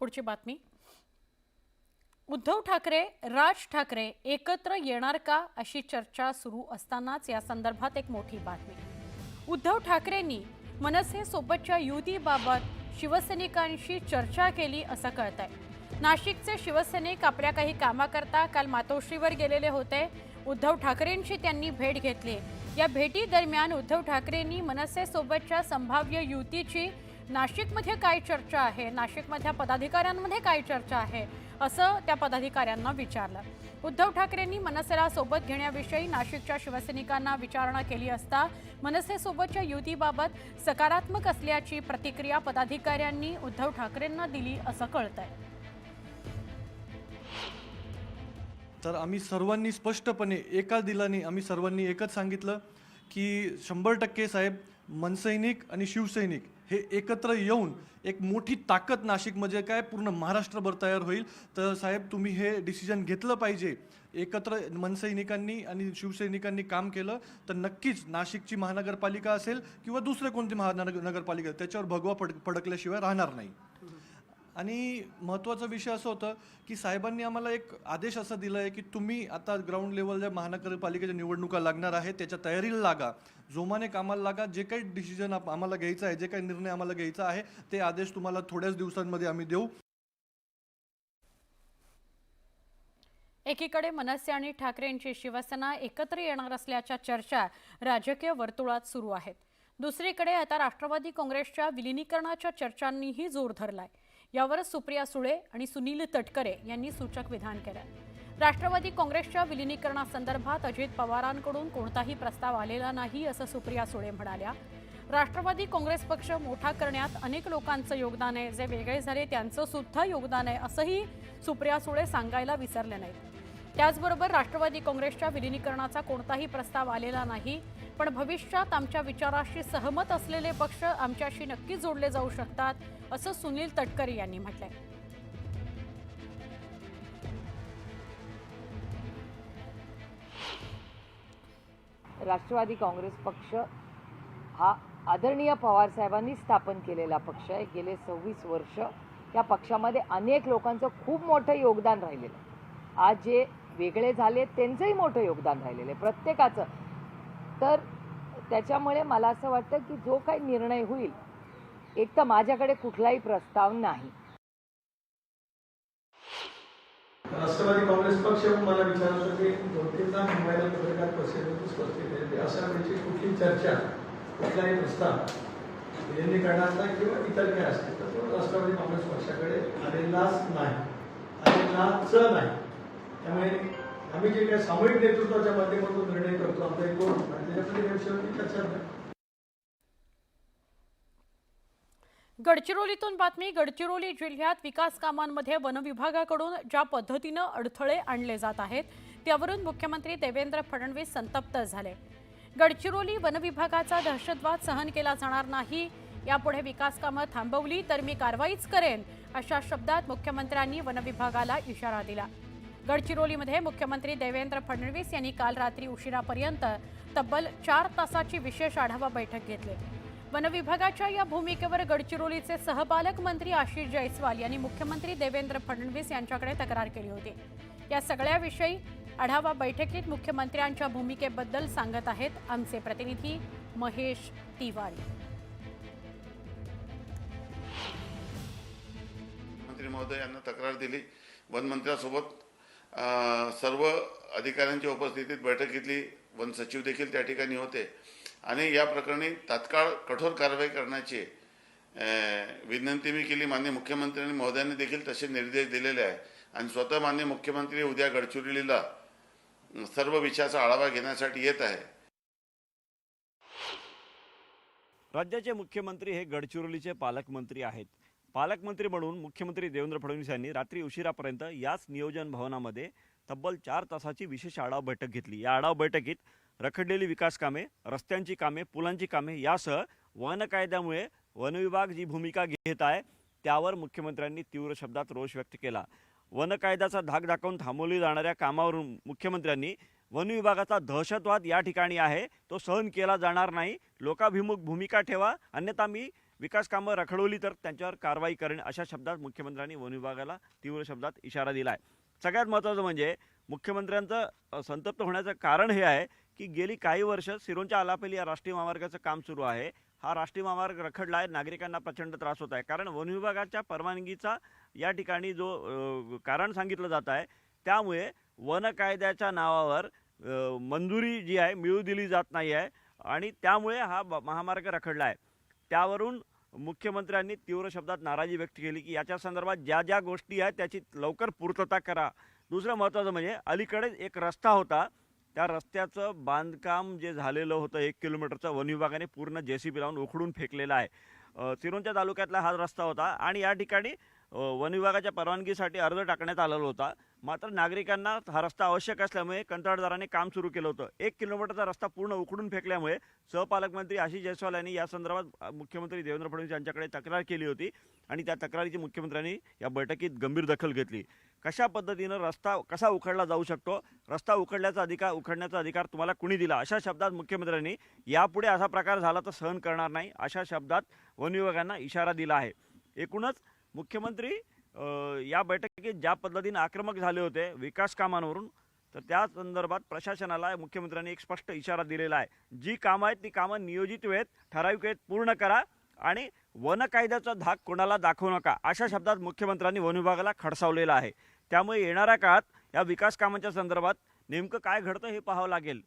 पुढची बातमी. उद्धव ठाकरे राज ठाकरे एकत्र येणार का अशी चर्चा सुरू असतानाच या संदर्भात एक मोठी बातमी. उद्धव ठाकरेंनी मनसेसोबतच्या युतीबाबत शिवसैनिकांशी चर्चा केली असं कळत आहे नाशिकचे शिवसैनिक आपल्या काही कामाकरता काल मातोश्रीवर गेलेले होते. उद्धव ठाकरेंची त्यांनी भेट घेतली. या भेटी दरम्यान उद्धव ठाकरेंनी मनसेसोबतच्या संभाव्य युतीची नाशिकमध्ये काय चर्चा आहे? नाशिकमधल्या पदाधिकाऱ्यांमध्ये काय चर्चा आहे? असं त्या पदाधिकाऱ्यांना विचारलं. उद्धव ठाकरेंनी मनसेला सोबत घेण्याविषयी नाशिकच्या शिवसैनिकांना विचारणा केली असता मनसेसोबतच्या युतीबाबत सकारात्मक असल्याची प्रतिक्रिया पदाधिकाऱ्यांनी उद्धव ठाकरेंना दिली असं कळतंय. तर आम्ही सर्वांनी स्पष्टपणे एका दिलाने आम्ही सर्वांनी एकच सांगितलं की शंभर टक्के साहेब मनसैनिक आणि शिवसैनिक हे एकत्र येऊन एक मोठी ताकद नाशिकमध्ये काय पूर्ण महाराष्ट्रभर तयार होईल. तर साहेब तुम्ही हे डिसिजन घेतलं पाहिजे. एकत्र मनसैनिकांनी आणि शिवसैनिकांनी काम केलं तर नक्कीच नाशिकची महानगरपालिका असेल किंवा दुसरे कोणती महानगर नगरपालिका त्याच्यावर भगवा पड पडकल्याशिवाय राहणार नाही. आणि महत्त्वाचा विषय असं होतं की साहेबांनी आम्हाला एक आदेश असा दिला आहे की तुम्ही आता ग्राउंड लेवलच्या महानगरपालिकेच्या निवडणुका लागणार आहे त्याच्या तयारीला लागा. जोमाने कामाला लागा जे काही डिसिजन आम्हाला घ्यायचं आहे जे काही निर्णय आम्हाला घ्यायचा आहे ते आदेश तुम्हाला थोड्याच दिवसांमध्ये आम्ही देऊ. एकीकडे मनसे आणि ठाकरे यांची शिवसेना एकत्र येणार असल्याच्या चर्चा राजकीय वर्तुळात सुरू आहेत. दुसरीकडे आता राष्ट्रवादी काँग्रेसच्या विलिनीकरणाच्या चर्चांनीही जोर धरलाय. यावरच सुप्रिया सुळे आणि सुनील तटकरे यांनी सूचक विधान केलं. राष्ट्रवादी काँग्रेसच्या विलिनीकरणासंदर्भात अजित पवारांकडून कोणताही प्रस्ताव आलेला नाही असं सुप्रिया सुळे म्हणाल्या. राष्ट्रवादी काँग्रेस पक्ष मोठा करण्यात अनेक लोकांचं योगदान आहे. जे वेगळे झाले त्यांचं सुद्धा योगदान आहे असंही सुप्रिया सुळे सांगायला विसरले नाहीत. त्याचबरोबर राष्ट्रवादी काँग्रेसच्या विलिनीकरणाचा कोणताही प्रस्ताव आलेला नाही पण भविष्यात आमच्या विचाराशी सहमत असलेले पक्ष आमच्याशी नक्की जोडले जाऊ शकतात असं सुनील तटकरे यांनी म्हटलंय. राष्ट्रवादी काँग्रेस पक्ष हा आदरणीय पवारसाहेबांनी स्थापन केलेला पक्ष आहे. गेले सव्वीस वर्ष या पक्षामध्ये अनेक लोकांचं खूप मोठं योगदान राहिलेलं आहे. आज जे वेगळे झाले त्यांचंही मोठं योगदान राहिलेलं आहे प्रत्येकाचं. तर त्याच्यामुळे मला असं वाटतं की जो काही निर्णय होईल एक तर माझ्याकडे कुठलाही प्रस्ताव नाही. राष्ट्रवादी काँग्रेस पक्ष मला विचारत होते दोन मुंबईला पत्रकार परिषदेतून स्पष्ट केले म्हणजे अशा वेळची कुठली चर्चा कुठलाही प्रस्ताव यांनी करण्याचा किंवा इतर काय असतील तर तो राष्ट्रवादी काँग्रेस पक्षाकडे आलेलाच नाही. आलेलाच नाही. त्यामुळे आम्ही जे काही सामूहिक नेतृत्वाच्या माध्यमातून निर्णय करतो आमचा एक कोण विषयावरती चर्चा गडचिरोलीतून बातमी गडचिरोली जिल्ह्यात विकास कामांमध्ये वनविभागाकडून ज्या पद्धतीनं अडथळे आणले जात आहेत त्यावरून मुख्यमंत्री देवेंद्र फडणवीस संतप्त झाले. गडचिरोली वनविभागाचा दहशतवाद सहन केला जाणार नाही यापुढे विकास कामं थांबवली तर मी कारवाईच करेन अशा शब्दात मुख्यमंत्र्यांनी वनविभागाला इशारा दिला. गडचिरोलीमध्ये मुख्यमंत्री देवेंद्र फडणवीस यांनी काल रात्री उशिरापर्यंत तब्बल चार तासाची विशेष आढावा बैठक घेतली. वनविभागाच्या या भूमिकेवर गडचिरोलीचे सहपालक मंत्री आशिष जयस्वाल यांनी मुख्यमंत्री देवेंद्र फडणवीस यांच्याकडे तक्रार केली होती. या सगळ्याविषयी आढावा बैठकीत मुख्यमंत्र्यांच्या भूमिकेबद्दल सांगत आहेत आमचे प्रतिनिधी महेश तिवारी. मंत्री महोदय यांना तक्रार दिली. वनमंत्र्यासोबत सर्व अधिकाऱ्यांच्या उपस्थितीत बैठक घेतली वन सचिव देखील त्या ठिकाणी होते. आणि या प्रकरणी तात्काळ कठोर कारवाई करण्याची विनंती मी केली. माननीय मुख्यमंत्र्यांनी महोदयांनी देखील तसे निर्देश दिलेले आहे आणि स्वतः माननीय मुख्यमंत्री उद्या गडचिरोलीला सर्व विषयाचा आढावा घेण्यासाठी येत आहे. राज्याचे मुख्यमंत्री हे गडचिरोलीचे पालकमंत्री आहेत. पालकमंत्री म्हणून मुख्यमंत्री देवेंद्र फडणवीस यांनी रात्री उशिरापर्यंत याच नियोजन भवनामध्ये तब्बल चार तासाची विशेष आढावा बैठक घेतली. या आढावा बैठकीत रखडलेली विकास कामे रस्त्यांची कामे पुलांची कामे यासह वन कायद्यामुळे वनविभाग जी भूमिका घेत आहे त्यावर मुख्यमंत्र्यांनी तीव्र शब्दात रोष व्यक्त केला. वन कायद्याचा धाक दाखवून थांबवली जाणाऱ्या कामावरून मुख्यमंत्र्यांनी वन विभागाचा दहशतवाद या ठिकाणी आहे तो सहन केला जाणार नाही. लोकाभिमुख भूमिका ठेवा अन्यथा मी विकास कामं रखडवली तर त्यांच्यावर कारवाई करेन अशा शब्दात मुख्यमंत्र्यांनी वन विभागाला तीव्र शब्दात इशारा दिला आहे सगळ्यात महत्त्वाचं म्हणजे मुख्यमंत्र्यांचं संतप्त होण्याचं कारण हे आहे की गेली काही वर्ष सिरोंच्या आलापेली या राष्ट्रीय महामार्गाचं काम सुरू आहे. हा राष्ट्रीय महामार्ग रखडला आहे नागरिकांना प्रचंड त्रास होत आहे. कारण वन विभागाच्या परवानगीचा या ठिकाणी जो कारण सांगितलं जात आहे त्यामुळे वन कायद्याच्या नावावर मंजुरी जी आहे मिळू दिली जात नाही आहे आणि त्यामुळे हा महामार्ग रखडला आहे त्यावरून मुख्यमंत्र्यांनी तीव्र शब्दात नाराजी व्यक्त केली की याच्या संदर्भात ज्या ज्या गोष्टी आहेत त्याची लवकर पूर्तता करा. दुसरं महत्त्वाचं म्हणजे अलीकडेच एक रस्ता होता. त्या रस्त्याचं बांधकाम जे झालेलं होतं एक किलोमीटरचं वन विभागाने पूर्ण जे सी बी लावून उखडून फेकलेलं आहे. सिरोंच्या तालुक्यातला हा रस्ता होता आणि या ठिकाणी वन विभागाच्या परवानगीसाठी अर्ज टाकण्यात आलेला होता. मात्र नागरिकांना हा रस्ता आवश्यक असल्यामुळे कंत्राटदाराने काम सुरू केलं होतं. एक किलोमीटरचा रस्ता पूर्ण उखडून फेकल्यामुळे सहपालकमंत्री आशिष जयस्वाल यांनी या संदर्भात मुख्यमंत्री देवेंद्र फडणवीस यांच्याकडे तक्रार केली होती आणि त्या तक्रारीची मुख्यमंत्र्यांनी या बैठकीत गंभीर दखल घेतली. कशा पद्धतीनं रस्ता कसा उखडला जाऊ शकतो? रस्ता उखडल्याचा अधिकार उखडण्याचा अधिकार तुम्हाला कुणी दिला? अशा शब्दात मुख्यमंत्र्यांनी यापुढे असा प्रकार झाला तर सहन करणार नाही अशा शब्दात वन विभागांना इशारा दिला आहे. एकूणच मुख्यमंत्री या बैठकीत ज्या पद्धतीने आक्रमक झाले होते विकास कामांवरून तर त्या संदर्भात प्रशासनाला मुख्यमंत्र्यांनी एक स्पष्ट इशारा दिलेला आहे. जी कामं आहेत ती कामं नियोजित वेळेत ठराविक वेळेत पूर्ण करा आणि वन कायद्याचा धाक कोणाला दाखवू नका अशा शब्दात मुख्यमंत्र्यांनी वन विभागाला खडसावलेला आहे. त्यामुळे येणाऱ्या काळात या विकास कामांच्या संदर्भात नेमकं काय घडतं हे पाहावं लागेल.